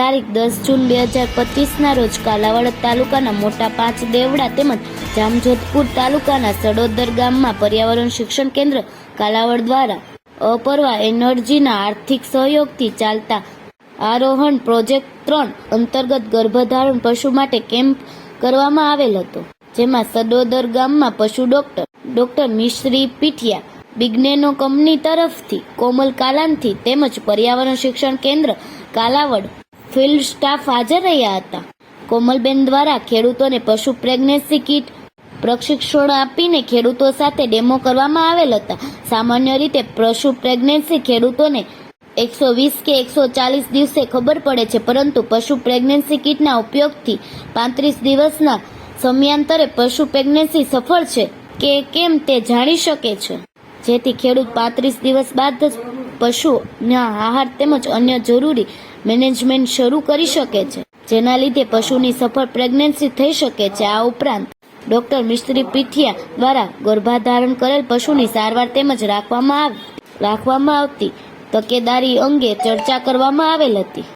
તારીખ દસ જૂન બે હજાર પચીસના રોજ કાલાવાડ તાલુકાના મોટા પાંચ દેવડા તેમજ જામજોધપુર તાલુકાના સડોદર ગામમાં પર્યાવરણ શિક્ષણ કેન્દ્ર કાલાવડ દ્વારા અપરવા એનર્જીના આર્થિક સહયોગથી ચાલતા આરોહણ પ્રોજેક્ટ ત્રણ અંતર્ગત ગર્ભધારણ પશુ માટે કેમ્પ કરવામાં આવેલ હતો, જેમાં સડોદર ગામમાં પશુ ડોક્ટર ડોક્ટર મિશ્રી પીઠિયા બિગ્નેનો કંપની તરફથી કોમલ કાલાનથી તેમજ પર્યાવરણ શિક્ષણ કેન્દ્ર કાલાવડ ફિલ્ડ સ્ટાફ હાજર રહ્યા હતા. કોમલબેન દ્વારા ખેડૂતોને પશુ પ્રેગ્નન્સી કીટ, પ્રશિક્ષણ આપીને ખેડૂતો સાથે ડેમો કરવામાં આવેલ હતા. સામાન્ય રીતે પશુ પ્રેગ્નન્સી ખેડૂતોને એકસો વીસ કે એકસો ચાલીસ દિવસે ખબર પડે છે, પરંતુ પશુ પ્રેગ્નન્સી કીટના ઉપયોગથી પાંત્રીસ દિવસના સમયાંતરે પશુ પ્રેગ્નન્સી સફળ છે કે કેમ તે જાણી શકે છે. જેથી ખેડૂત પાંત્રીસ દિવસ બાદ જ પશુના આહાર તેમજ અન્ય જરૂરી મેનેજમેન્ટ શરૂ કરી શકે છે, જેના લીધે પશુની સફળ પ્રેગ્નન્સી થઈ શકે છે. આ ઉપરાંત, ડોક્ટર મિસ્ત્રી પીઠિયા દ્વારા ગર્ભાધારણ કરેલ પશુની સારવાર તેમજ રાખવામાં રાખવામાં આવતી તકેદારી અંગે ચર્ચા કરવામાં આવેલ હતી.